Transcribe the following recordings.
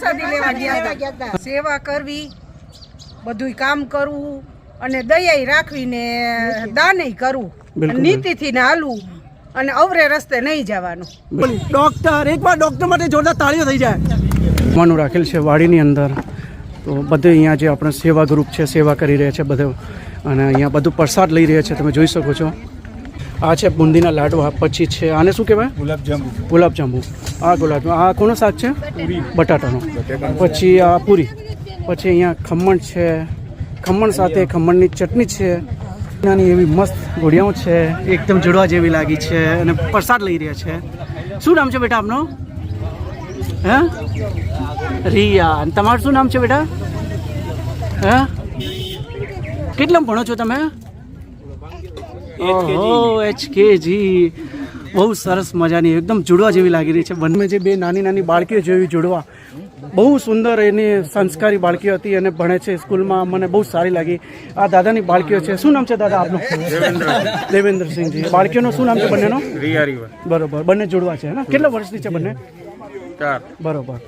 પ્રસાદી લેવા ગયા હતા. સેવા કરવી બધુંય કામ કરવું અને દયા રાખવીને દાને કરવું. નીતિથી ને હાલવું અને અવરે રસ્તે નહીં જવાનું. ડોક્ટર એકવાર ડોક્ટર માટે જોરદાર તાળીઓ થઈ જાય. માનું રાખેલ છે વાડીની અંદર. તો બધે અહીંયા જે આપણે સેવા ગ્રુપ છે સેવા કરી રહ્યા છે બધે. અને અહીંયા બધું પ્રસાદ લઈ રહ્યા છે તમે જોઈ શકો છો. આ છે બુંદીના લાડવા પછી છે આને શું કહેવાય? ગુલાબજાંબુ ગુલાબજાંબુ આ ગુલાબજાંબુ આ કોનો શાક છે? બટાટાનો. પછી આ પૂરી. પછી અહીંયા ખમણ છે. ખમણ સાથે ખમણની ચટણી છે. નાની એવી મસ્ત ગોળિયાઓ છે. એકદમ જોડવા જેવી લાગી છે અને પ્રસાદ લઈ રહ્યા છે. શું નામ છે બેટા આપનો? હે? રિયા. તમારું શું નામ છે બેટા? હે? કેટલામાં ભણો છો તમે? ઓહો એચકેજી. બહુ સરસ મજાની એકદમ જોડવા જેવી લાગી રહી છે બંને. જે બે નાની નાની બાળકીઓ જેવી જોડવા. બહુ સુંદર એની સંસ્કારી બાળકીઓ હતી અને ભણે છે સ્કૂલમાં. મને બહુ સારી લાગી. આ દાદાની બાળકીઓ છે. શું નામ છે દાદા આપનું? દેવેન્દ્રસિંહજી. બાળકીઓનું શું નામ છે બંનેનો? બરોબર. બંને જોડવા છે ને? કેટલા વર્ષની છે બંને? બરોબર.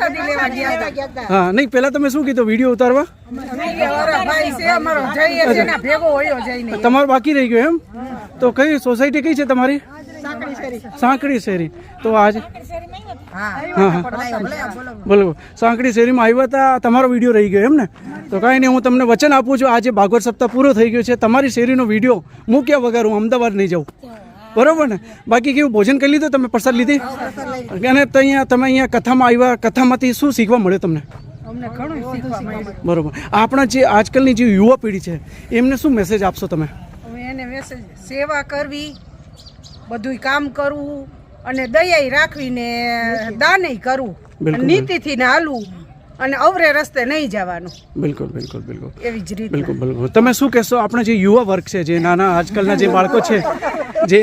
પ્રસાદી લેવા ગયા હતા. હા નહીં પહેલાં તમે શું કીધું વીડિયો ઉતારવા? તમારું બાકી રહી ગયો એમ? તો કઈ સોસાયટી કઈ છે તમારી? સાંકડી શેરી. તો આજે હા. હા હા. બોલો સાંકડી શેરીમાં આવ્યા હતા તમારો વીડિયો રહી ગયો એમ ને? તો કાંઈ નહીં હું તમને વચન આપું છું આજે ભાગવત સપ્તાહ પૂરો થઈ ગયો છે. તમારી શેરીનો વીડિયો મૂક્યા વગર હું અમદાવાદ નહીં જાઉં. બરોબર ને? બાકી કેવું ભોજન કરી લીધું? તમે પ્રસાદ લીધી? અને તો અહીંયા તમે અહીંયા કથામાં આવ્યા કથામાંથી શું શીખવા મળ્યું. તમને બરોબર. આપણા જે આજકાલની જે યુવા પેઢી છે એમને શું મેસેજ આપશો તમે? એને મેસેજ સેવા કરવી બધુંય કામ કરવું અને દયાઈ રાખવીને દાન કરવું. નીતિથી ને હાલવું. અને અવરે રસ્તે નહીં જવાનું. બિલકુલ બિલકુલ બિલકુલ. એવી જ રીતે બિલકુલ બિલકુલ. તમે શું કહેશો? આપણે જે યુવા વર્ગ છે જે નાના આજકાલના જે બાળકો છે જે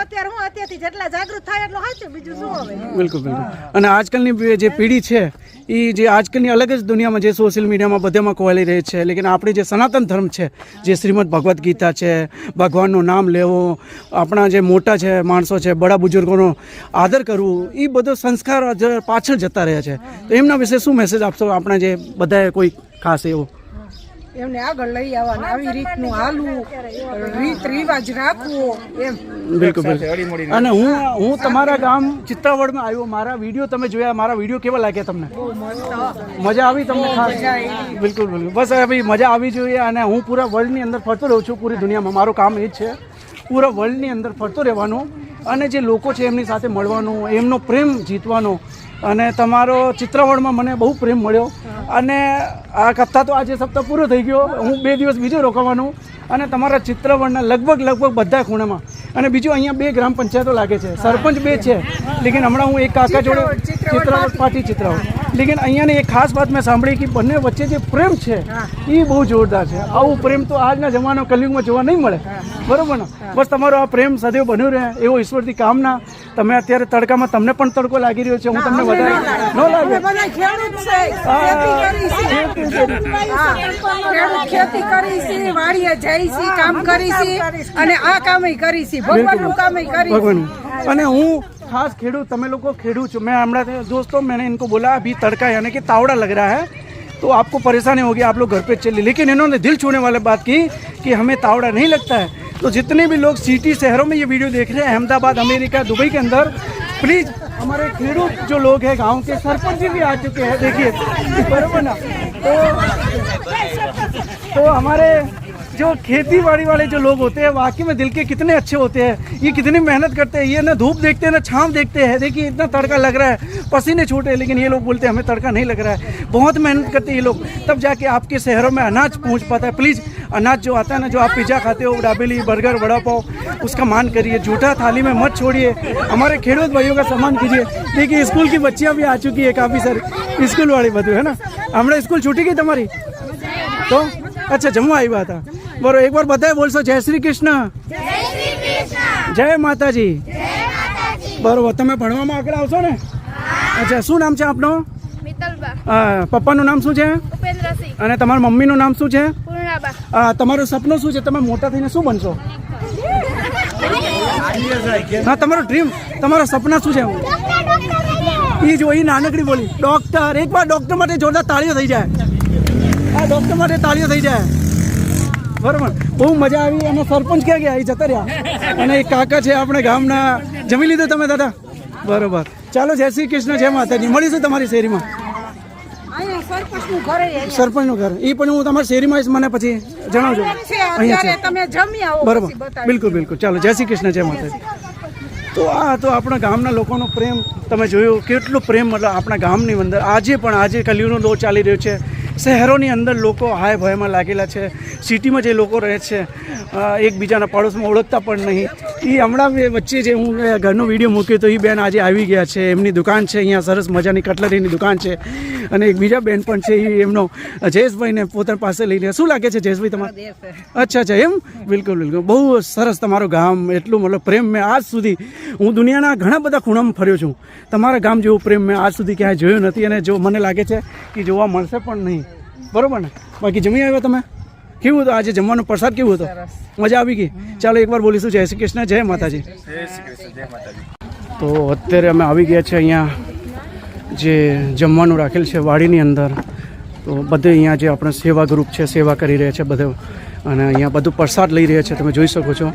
અત્યારે હું અત્યારથી જેટલા જાગૃત થાય એટલું સાચું બીજું શું હવે? બિલકુલ બિલકુલ. અને આજકાલની જે પેઢી છે એ જે આજકાલની અલગ જ દુનિયામાં જે સોશિયલ મીડિયામાં બધામાં કોવાલી રહી છે. લેકિન આપણી જે સનાતન ધર્મ છે, જે શ્રીમદ ભગવદ્ ગીતા છે, ભગવાનનું નામ લેવો, આપણા જે મોટા છે માણસો છે, બડા બુઝુર્ગોનો આદર કરવું એ બધો સંસ્કાર પાછળ જતા રહ્યા છે. તો એમના વિશે શું મેસેજ આપશો? આપણા જે બધાએ કોઈ ખાસ એવો એમને આગળ લઈ આવવાના. આવી રીતનું હાલવું. રીત રિવાજ રાખવો એમ. બિલકુલ બિલકુલ. અને હું હું. તમારા ગામ ચિત્રાવડમાં આવ્યો. મારા વીડિયો તમે જોયા. મારા વીડિયો કેવા લાગ્યા તમને? મજા આવી તમને ખાસ? બિલકુલ બિલકુલ. બસ ભાઈ મજા આવી જોઈએ અને હું પૂરા વર્લ્ડની અંદર ફરતો રહું છું પૂરી દુનિયામાં. મારું કામ એ જ છે. પૂરા વર્લ્ડની અંદર ફરતો રહેવાનું અને જે લોકો છે એમની સાથે મળવાનું એમનો પ્રેમ જીતવાનો અને તમારો ચિત્રાવળમાં મને બહુ પ્રેમ મળ્યો. અને આ કથા તો આજે સપ્તાહ પૂરો થઈ ગયો. હું બે દિવસ બીજો રોકાવાનું. અને તમારા ચિત્રાવળના લગભગ લગભગ બધા ખૂણામાં. અને બીજું અહીંયા બે ગ્રામ પંચાયતો લાગે છે. સરપંચ બે છે. લેકિન હમણાં હું એક કાકા જોડે ચિત્રાવળ પાટી ચિત્રાવળ લેકિન અહીંયાની એક ખાસ વાત મેં સાંભળી કે બંને વચ્ચે જે પ્રેમ છે એ બહુ જોરદાર છે. આવું પ્રેમ તો આજના જમાનો કલયુગમાં જોવા નહીં મળે. બરાબર ને? બસ તમારો આ પ્રેમ સદૈવ બન્યો રહે. એવો ઈશ્વરથી કામના. તમે અત્યારે તડકામાં તમને પણ તડકો લાગી રહ્યો છે હું તમને વધારે ન લાગે બધા ખેડૂત છે ખેતી કરી છે હા, ખેડૂત ખેતી કરી છે વાડીએ જાય છે કામ કરી છે અને આ કામે કરી છે ભગવાનનું કામે કરી છે. भगवान અને હું खास खेडूत તમે લોકો ખેડૂત છો मैं हमारा दोस्तों मैंने इनको बोला अभी तड़का यानी कि तावड़ा लग रहा है तो आपको परेशानी होगी आप लोग घर पे चलिए लेकिन इन्होंने दिल छूने वाली बात की कि हमें तावड़ा नहीं लगता है तो जितने भी लोग सिटी शहरों में ये वीडियो देख रहे हैं, अहमदाबाद, अमेरिका, दुबई के अंदर प्लीज़ हमारे खेडूत जो लोग हैं, गाँव के सरपंच जी भी आ चुके हैं। देखिए तो तो हमारे जो खेती बाड़ी वाले जो लोग होते हैं, वाकई में दिल के कितने अच्छे होते हैं। ये कितनी मेहनत करते हैं, ये ना धूप देखते हैं, ना छाँव देखते हैं। देखिए, इतना तड़का लग रहा है, पसीने छूटे लेकिन ये लोग बोलते हैं, हमें तड़का नहीं लग रहा है। बहुत मेहनत करते हैं ये लोग। तब जाके आपके शहरों में अनाज पहुँच पाता है। प्लीज़ अनाज जो आता है ना, जो आप पिज़्ज़ा खाते हो डाबेली बर्गर, वड़ा पाव, उसका मान करिए। झूठा थाली में मत छोड़िए। हमारे खेड़ भाइयों का सम्मान कीजिए। देखिए, स्कूल की बच्चियाँ भी आ चुकी है काफ़ी, सारी। स्कूल वाली बधु है ना? हमारा स्कूल छूटी गई तुम्हारी? तो? अच्छा जम्मू आई बात है। બરો એકવાર બધાય બોલશો. જય શ્રી કૃષ્ણ. જય માતાજી. બરોબર તમે ભણવામાં આગળ આવશો ને? અચ્છા શું નામ છે આપનું? પપ્પાનું નામ શું છે? અને તમારા મમ્મીનું નામ શું છે? તમારું સપનું શું છે? તમે મોટા થઈને શું બનશો? હા તમારો ડ્રીમ તમારા સપના શું છે? એ જો એ નાનકડી બોલી. ડોક્ટર એક વાર ડોક્ટર માટે જોરદાર તાળીઓ થઈ જાય. આ ડોક્ટર માટે તાળીઓ થઈ જાય. બરોબર. બહુ મજા આવી અને સરપંચ ક્યાં ગયા? એ જતા રહ્યા. અને એક કાકા છે આપણે ગામના. જમી લીધું તમે દાદા? બરોબર. ચાલો જય શ્રી કૃષ્ણ જય માતાજી. મળીશું તમારી શેરીમાં? સરપંચનું ઘરે એ પણ હું તમારી શેરીમાં આવીશ મને પછી જણાવજો. અહીંયા બરોબર. બિલકુલ બિલકુલ. ચાલો જય શ્રી કૃષ્ણ જય માતાજી. તો આ તો આપણા ગામના લોકોનો પ્રેમ. તમે જોયું કેટલો પ્રેમ મતલબ આપણા ગામની અંદર આજે પણ આજે કલિયુગનો દોર ચાલી રહ્યો છે. શહેરોની અંદર લોકો હાય ભયમાં લાગેલા છે. સિટીમાં જે લોકો રહે છે એકબીજાના પડોશમાં ઓળખતા પણ નહીં. એ હમણાં વચ્ચે જે હું ઘરનો વીડિયો મૂક્યો તો એ બેન આજે આવી ગયા છે. એમની દુકાન છે અહીંયા સરસ મજાની કટલરીની દુકાન છે. અને એક બીજા બેન પણ છે એ એમનો જયેશભાઈને પોતાની પાસે લઈને શું લાગે છે જયેશભાઈ તમારે? અચ્છા અચ્છા એમ? બિલકુલ બિલકુલ. બહુ સરસ તમારું ગામ એટલું મતલબ પ્રેમ મેં આજ સુધી હું દુનિયાના ઘણા બધા ખૂણામાં ફર્યો છું. તમારા ગામ જેવું પ્રેમ મેં આજ સુધી ક્યાંય જોયું નથી અને જો મને લાગે છે કે જોવા મળશે પણ નહીં. બરોબર ને? બાકી જમી આવ્યા તમે? કેવું હતું આજે જમવાનો પ્રસાદ કેવું હતો? મજા આવી ગઈ? ચાલો એકવાર બોલીશું. જય શ્રી કૃષ્ણ જય માતાજી. તો અત્યારે અમે આવી ગયા છે અહીંયા જે જમવાનું રાખેલ છે વાડીની અંદર. તો બધે અહીંયા જે આપણે સેવા ગ્રુપ છે સેવા કરી રહ્યા છે બધે. અને અહીંયા બધું પ્રસાદ લઈ રહ્યા છે. તમે જોઈ શકો છો.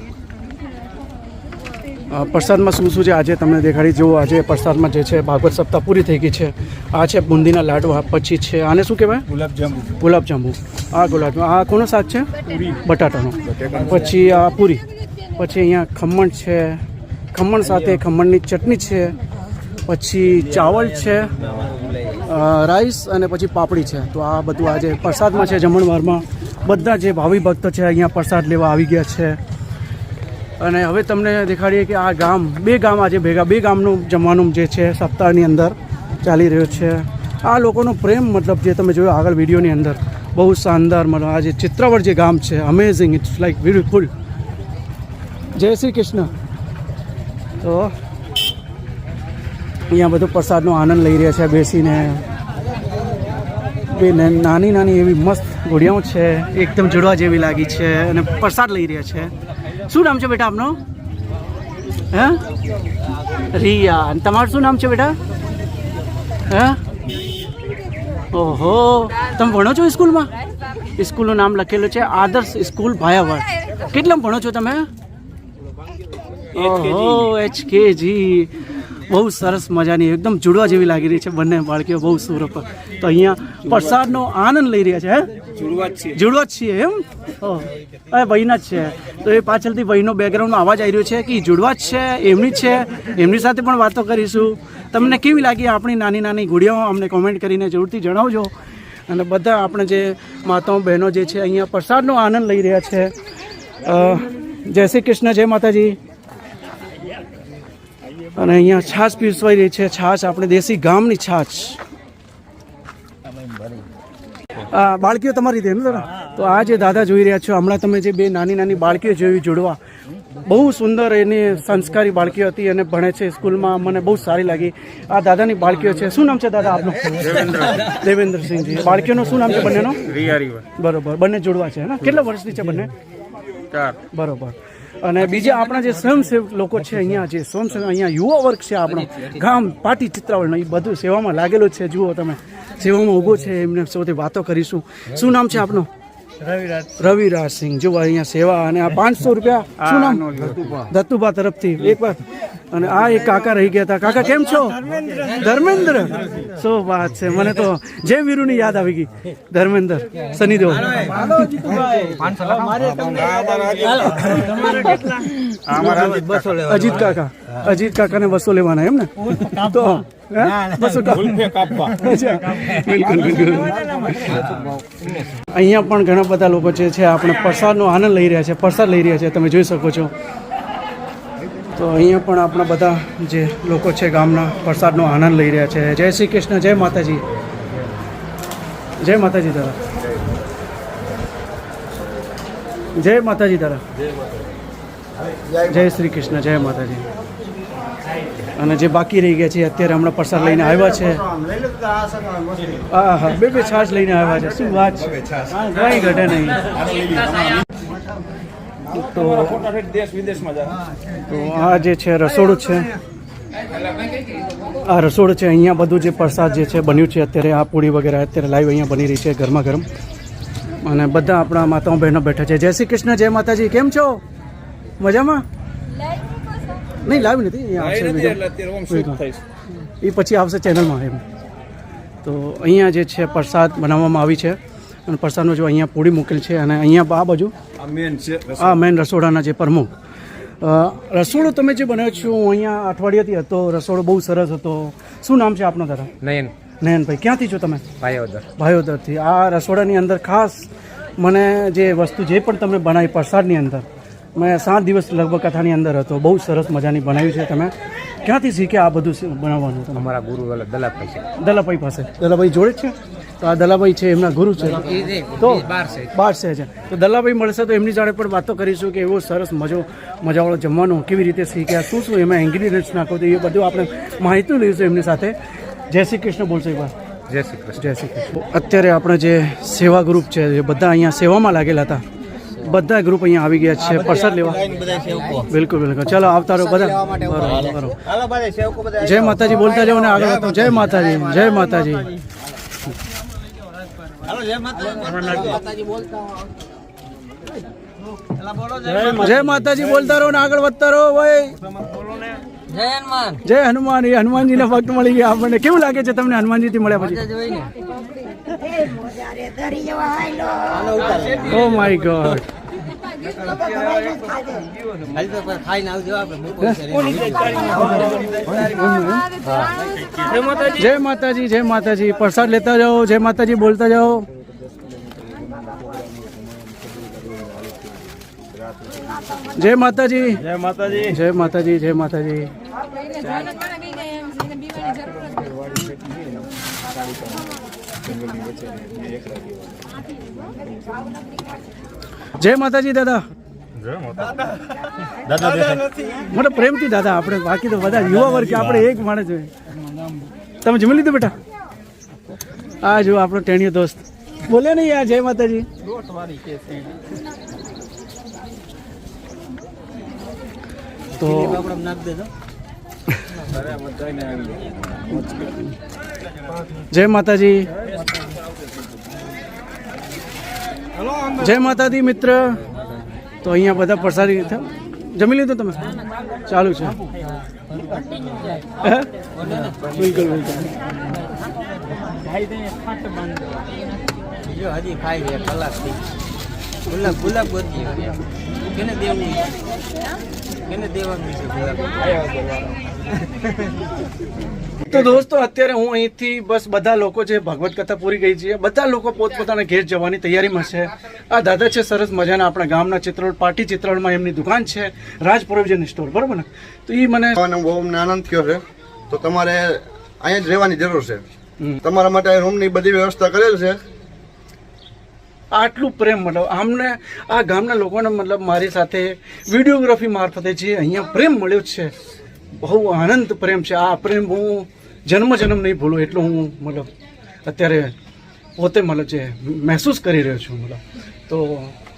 પ્રસાદમાં શું શું છે? આજે તમને દેખાડી જુઓ આજે પ્રસાદમાં જે છે ભાગવત સપ્તાહ પૂરી થઈ ગઈ છે. આ છે બુંદીના લાડવા પછી છે આને શું કહેવાય? ગુલાબજાંબુ. ગુલાબજાંબુ. આ ગુલાબજાંબુ. આ કોનો શાક છે? બટાટાનો. પછી આ પૂરી. પછી અહીંયા ખમણ છે. ખમણ સાથે ખમણની ચટણી છે. પછી ચાવલ છે રાઈસ અને પછી પાપડી છે. તો આ બધું આજે પ્રસાદમાં છે જમણવારમાં. બધા જે ભાવિ ભક્ત છે અહીંયા પ્રસાદ લેવા આવી ગયા છે. અને હવે તમને દેખાડીએ કે આ ગામ, બે ગામ આજે ભેગા, બે ગામનું જમવાનું જે છે, સપ્તાહની અંદર ચાલી રહ્યો છે. આ લોકોનો પ્રેમ મતલબ જે તમે જોયો આગળ વિડીયોની અંદર, બહુ શાનદાર મતલબ આ જે ચિત્રવડ જે ગામ છે અમેઝિંગ ઇટ્સ લાઈક બ્યુટીફુલ જય શ્રી કૃષ્ણ. તો અહીંયા બધો પ્રસાદનો આનંદ લઈ રહ્યા છે, બેસીને. બે નાની નાની એવી મસ્ત ઘોડિયાઓ છે, એકદમ જોડવા જેવી લાગી છે, અને પ્રસાદ લઈ રહ્યા છે. શું નામ છે બેટા આપનું? હે? રિયા. તમારું શું નામ છે બેટા? હે? ઓહો. તમે ભણો છો સ્કૂલમાં? સ્કૂલનું નામ લખેલું છે આદર્શ સ્કૂલ ભાયાવર કેટલામાં ભણો છો તમે? ઓહો એચ જી બહુ સરસ મજાની એકદમ જુડવા જેવી લાગી રહી છે બંને બાળકીઓ બહુ સુરપ તો અહીંયા પ્રસાદનો આનંદ લઈ રહ્યા છે હે? જુડવા જ છીએ. એમ? એ ભાઈના જ છે. તો એ પાછળથી ભાઈનો બેકગ્રાઉન્ડનો અવાજ આવી રહ્યો છે કે જુડવા જ છે, એમની જ છે, એમની સાથે પણ વાતો કરીશું. તમને કેવી લાગી આપણી નાની નાની ગુડિયાઓ અમને કોમેન્ટ કરીને જરૂરથી જણાવજો. અને બધા આપણે જે માતાઓ બહેનો જે છે, અહીંયા પ્રસાદનો આનંદ લઈ રહ્યા છે. જય શ્રી કૃષ્ણ, જય માતાજી. અને અહીંયા છાશ પીરસવાઈ રહી છે, છાશ, આપણે દેશી ગામની છાશ. બાળકીઓ તમારી રીતે એમ તો આ જે દાદા જોઈ રહ્યા છો હમણાં તમે જે બે નાની નાની બાળકીઓ જોઈ જોડવા બહુ સુંદર એની સંસ્કારી બાળકીઓ હતી અને ભણે છે સ્કૂલમાં. મને બહુ સારી લાગી. આ દાદાની બાળકીઓ છે. શું નામ છે દાદા આપનું? દેવેન્દ્રસિંહજી. બાળકીઓનું શું નામ છે બંનેનો? બરોબર. બંને જોડવા છે ને કેટલા વર્ષની છે બંને? બરોબર. અને બીજા આપણા જે સ્વયંસેવક લોકો છે અહીંયા જે સ્વયંસેવક અહીંયા યુવા વર્ગ છે આપણો ગામ પાટી ચિત્રાવળનો એ બધું સેવામાં લાગેલું છે. જુઓ તમે. સેવામાં ઊભો છે એમને સૌથી વાતો કરીશું. શું નામ છે આપનું? રવિરાજ. સિંહ. જો અહીંયા સેવા અને આ પાંચસો રૂપિયા શું નામ? દત્તુભા તરફથી. એક વાર અને આ એક કાકા રહી ગયા હતા. કાકા, કેમ છો? ધર્મેન્દ્ર. શું વાત છે? મને તો જય વીરુની યાદ આવી ગઈ. ધર્મેન્દ્ર શનિદેવ અજીત કાકા. અજીત કાકાને બસો લેવાના એમ ને? તો અહીંયા પણ ઘણા બધા લોકો જે છે, આપણે પ્રસાદનો આનંદ લઈ રહ્યા છે, પ્રસાદ લઈ રહ્યા છે, તમે જોઈ શકો છો. તો અહીંયા પણ આપણા બધા જે લોકો છે ગામના પ્રસાદનો આનંદ લઈ રહ્યા છે. જય શ્રી કૃષ્ણ, જય માતાજી. જય માતાજી દાદા જય માતાજી દાદા જય શ્રી કૃષ્ણ, જય માતાજી. અને જે બાકી રહી ગયા છે, અત્યારે હમણાં પ્રસાદ લઈને આવ્યા છે. હા બે બે છાશ લઈને આવ્યા છે. શું વાત છે? કઈ ઘટે નહીં. તો આ જે છે રસોડું છે. આ રસોડું છે અહીંયા બધું જે પ્રસાદ જે છે બન્યું છે અત્યારે આ પૂરી વગેરે અત્યારે લાઈવ અહીંયા બની રહી છે ગરમા ગરમ. અને બધા આપણા માતાઓ બહેનો બેઠા છે. જય શ્રી કૃષ્ણ જય માતાજી. કેમ છો? મજામાં? નહીં લાઈવ નથી અહીંયા આવશે એ પછી આવશે ચેનલમાં એમ. તો અહીંયા જે છે પ્રસાદ બનાવવામાં આવી છે. અને પ્રસાદનો જો અહીંયા પૂરી મૂકેલ છે અને અહીંયા આ બાજુ આ મેન છે આ મેન રસોડાના જે પ્રમુખ રસોડો તમે જે બનાવ્યો છો હું અહીંયા અઠવાડિયાથી હતો રસોડો બહુ સરસ હતો. શું નામ છે આપનો દાદા નયન. નયનભાઈ. ક્યાંથી છો તમે? ભાયોદર. ભાયોદરથી. આ રસોડાની અંદર ખાસ મને જે વસ્તુ જે પણ તમે બનાવી પ્રસાદની અંદર મેં સાત દિવસ લગભગ કથાની અંદર હતો. બહુ સરસ મજાની બનાવ્યું છે તમે. ક્યાંથી શીખ્યા આ બધું બનાવવાનું તમે? અમારા ગુરુ દલાભાઈ છે. દલાભાઈ પાસે. દલાભાઈ જોડે જ છે? તો આ દલાભાઈ છે એમના ગુરુ છે. તો બાર છે. છે તો દલાભાઈ મળશે તો એમની જોડે પણ વાતો કરીશું કે એવો સરસ મજો મજાવાળો જમવાનું કેવી રીતે શીખ્યા શું શું એમાં ઇન્ગ્રીડિયન્ટ્સ નાખો તો એ બધું આપણે માહિતી લઈશું એમની સાથે. જય શ્રી કૃષ્ણ બોલશો એક વાર જય શ્રી કૃષ્ણ. જય શ્રી કૃષ્ણ. અત્યારે આપણે જે સેવા ગ્રુપ છે એ બધા અહીંયા સેવામાં લાગેલા હતા બધા ગ્રુપ અહીંયા આવી ગયા છે પ્રસાદ લેવા. બિલકુલ બિલકુલ. ચલો આવતા રહો બધા. બરોબર બરોબર. જય માતાજી બોલતા જાઓ ને આગળ. જય માતાજી જય માતાજી. જય માતાજી. બોલતા રહો. ને આગળ વધતા રહો ભાઈ. જય હનુમાન. એ હનુમાનજી ને ભક્ત મળી ગયા આપણને. કેવું લાગે છે તમને હનુમાનજી થી મળ્યા પછી? ઓ માય ગોડ જય માતાજી જય માતાજી. પ્રસાદ લેતા જાઓ જય માતાજી બોલતા જાઓ. જય માતાજી. જય માતાજી. જય માતાજી જય માતાજી. જય માતાજી દાદા. મને પ્રેમથી દાદા આપણે બાકી તો બધા યુવા વર્ગ આપણે એક માણસ જોઈએ તમે જમી લીધું બેટા? આ જો આપણો ટેણીયો દોસ્ત. બોલે નહીં યાર જય માતાજી. તો જય માતાજી. જય માતાજી, મિત્ર. તો અહીંયા બધા પ્રસાદી જમી લીધું તમે? ચાલુ છે? બિલકુલ બિલકુલ. હજી ખાઈ ગયા કલાકથી. ગુલાબ ગુલાબ ગોતી દેવું? કેને દેવાનું છે તો દોસ્તો અત્યારે હું અહીંથી બસ બધા લોકો જે ભગવત કથા પૂરી ગઈ છે બધા લોકો પોતપોતાના ઘેર જવાની તૈયારીમાં છે. આ દાદા છે સરસ મજાના આપણા ગામના ચિત્રોડ પાટી ચિત્રોડમાં એમની દુકાન છે રાજ પ્રોવિઝન સ્ટોર બરોબર ને? તો એ મને બહુ આનંદ થયો છે. તો તમારે અહીંયા જ રહેવાની જરૂર છે. તમારા માટે રૂમની બધી વ્યવસ્થા કરેલ છે. આટલું પ્રેમ મતલબ આમને આ ગામના લોકોને મતલબ મારી સાથે વિડીયોગ્રાફી મારફતે જે અહીંયા પ્રેમ મળ્યો છે બહુ આનંદ પ્રેમ છે. આ પ્રેમ હું જન્મ જન્મ નહીં ભૂલું એટલું હું મતલબ અત્યારે પોતે મતલબ જે મહેસૂસ કરી રહ્યો છું મતલબ. તો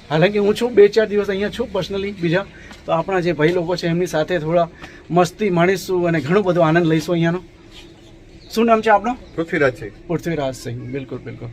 હાલાકી હું છું બે ચાર દિવસ અહીંયા છું પર્સનલી બીજા. તો આપણા જે ભાઈ લોકો છે એમની સાથે થોડા મસ્તી માણીશું અને ઘણો બધો આનંદ લઈશું અહીંયાનો. શું નામ છે આપણો પૃથ્વીરાજ છે પૃથ્વીરાજ સિંહ. બિલકુલ બિલકુલ.